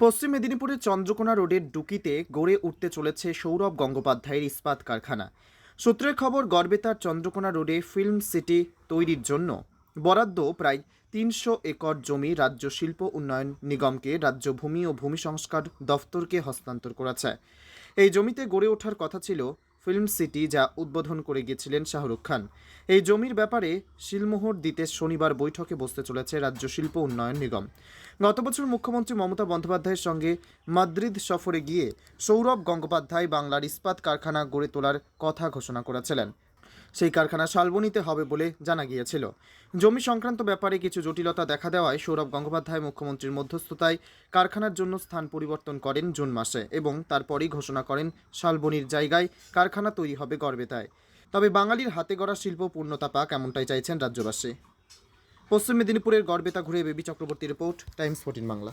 পশ্চিম মেদিনীপুরের চন্দ্রকোনা রোডের ডুকিতে গড়ে উঠতে চলেছে সৌরভ গঙ্গোপাধ্যায়ের ইস্পাত কারখানা। সূত্রের খবর, গড়বেতার চন্দ্রকোনা রোডে ফিল্ম সিটি তৈরির জন্য বরাদ্দ প্রায় তিনশো একর জমি রাজ্য শিল্প উন্নয়ন নিগমকে রাজ্য ভূমি ও ভূমি সংস্কার দফতরকে হস্তান্তর করেছে। এই জমিতে গড়ে ওঠার কথা ছিল ফিল্ম সিটি যা উদ্বোধন করে গিয়েছিলেন শাহরুখ খান। এই জমির ব্যাপারে শিলমোহর দিতে শনিবার বৈঠকে বসতে চলেছে রাজ্য শিল্প উন্নয়ন নিগম। গত বছর মুখ্যমন্ত্রী মমতা বন্দ্যোপাধ্যায়ের সঙ্গে মাদ্রিদ সফরে গিয়ে সৌরভ গঙ্গোপাধ্যায় বাংলার ইস্পাত কারখানা গড়ে তোলার কথা ঘোষণা করেছিলেন। সেই কারখানা শালবনীতে হবে বলে জানা গিয়েছিল। জমি সংক্রান্ত ব্যাপারে কিছু জটিলতা দেখা দেওয়ায় সৌরভ গঙ্গোপাধ্যায় মুখ্যমন্ত্রীর মধ্যস্থতায় কারখানার জন্য স্থান পরিবর্তন করেন জুন মাসে এবং তারপরেই ঘোষণা করেন শালবনির জায়গায় কারখানা তৈরি হবে গড়বেতায় তবে বাঙালির হাতে গড়া শিল্প পূর্ণতা পাক এমনটাই চাইছেন রাজ্যবাসী। পশ্চিম মেদিনীপুরের গড়বেতা ঘুরে Baby Chakraborty report, Times fourteen Bangla.